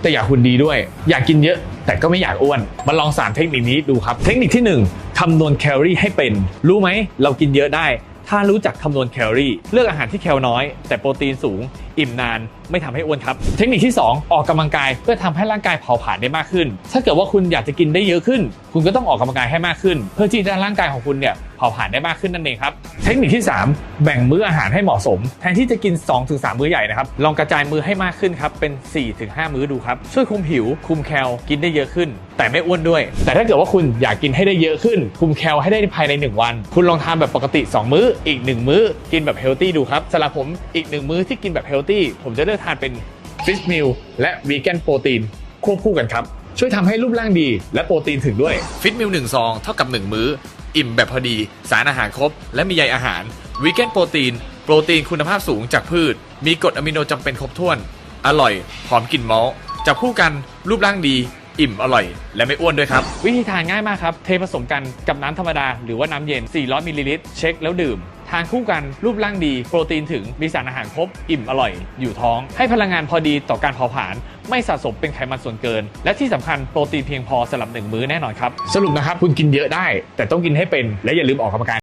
แต่อยากหุ่นดีด้วย อยากกินเยอะ แต่ก็ไม่อยากอ้วน มาลองสามเทคนิคนี้ดูครับ เทคนิคที่หนึ่งคำนวณแคลอรี่ให้เป็น รู้ไหม เรากินเยอะได้ ถ้ารู้จักคำนวณแคลอรี่ เลือกอาหารที่แคลน้อย แต่โปรตีนสูง อิ่มนาน ไม่ทำให้อ้วนครับ เทคนิคที่ 2 ออกกำลังกายเพื่อทำให้ร่างกายเผาผลาญได้มากขึ้น ถ้าเกิดว่าคุณอยากจะกินได้เยอะขึ้น คุณก็ต้องออกกำลังกายให้มากขึ้น เพื่อที่จะร่างกายของคุณเนี่ย เผาผลาญได้มากขึ้นนั่นเองครับ เทคนิคที่ 3 แบ่งมื้ออาหารให้เหมาะสม แทนที่จะกิน 2-3 มื้อใหญ่นะครับ ลองกระจายมื้อให้มากขึ้นครับเป็น 4-5 มื้อดูครับ ช่วยคุมหิว คุมแคลกินได้เยอะขึ้น แต่ไม่อ้วนด้วย แต่ถ้าเกิดว่าคุณอยากกินให้ได้เยอะขึ้น คุมแคลให้ได้ภายใน 1 วัน คุณลองทานแบบปกติ 2 มื้ออีก 1 มื้อกินแบบเฮลตี้ดูครับสำหรับผมอีก1มื้อที่กินแบบเฮลตี้ผมจะเลือกทานเป็นฟิชมิลและวีแกนโปรตีนควบคู่กันครับ ช่วยทำให้รูปร่างดี และโปรตีนถึงด้วยฟิตมิล1ซองเท่ากับ 1 มื้อ อิ่มแบบพอดี สารอาหารครบ และมีใยอาหารวีแกนโปรตีน โปรตีนคุณภาพสูงจากพืช มีกรดอะมิโนจำเป็นครบถ้วน อร่อย หอมกลิ่นมอลต์จับคู่กันรูปร่างดี อิ่มอร่อย และไม่อ้วนด้วยครับ วิธีทานง่ายมากครับ เทผสมกันกับน้ำธรรมดา หรือว่าน้ำเย็น 400มิลลิลิตรเช็คแล้วดื่ม ทานคู่กันรูปร่างดี โปรตีนถึงมีสารอาหารครบ อิ่มอร่อย อยู่ท้อง ให้พลังงานพอดีต่อการเผาผลาญไม่สะสมเป็นไขมันส่วนเกิน และที่สำคัญโปรตีนเพียงพอสำหรับหนึ่งมื้อแน่นอนครับ สรุปนะครับคุณกินเยอะได้ แต่ต้องกินให้เป็นและอย่าลืมออกกำลังกาย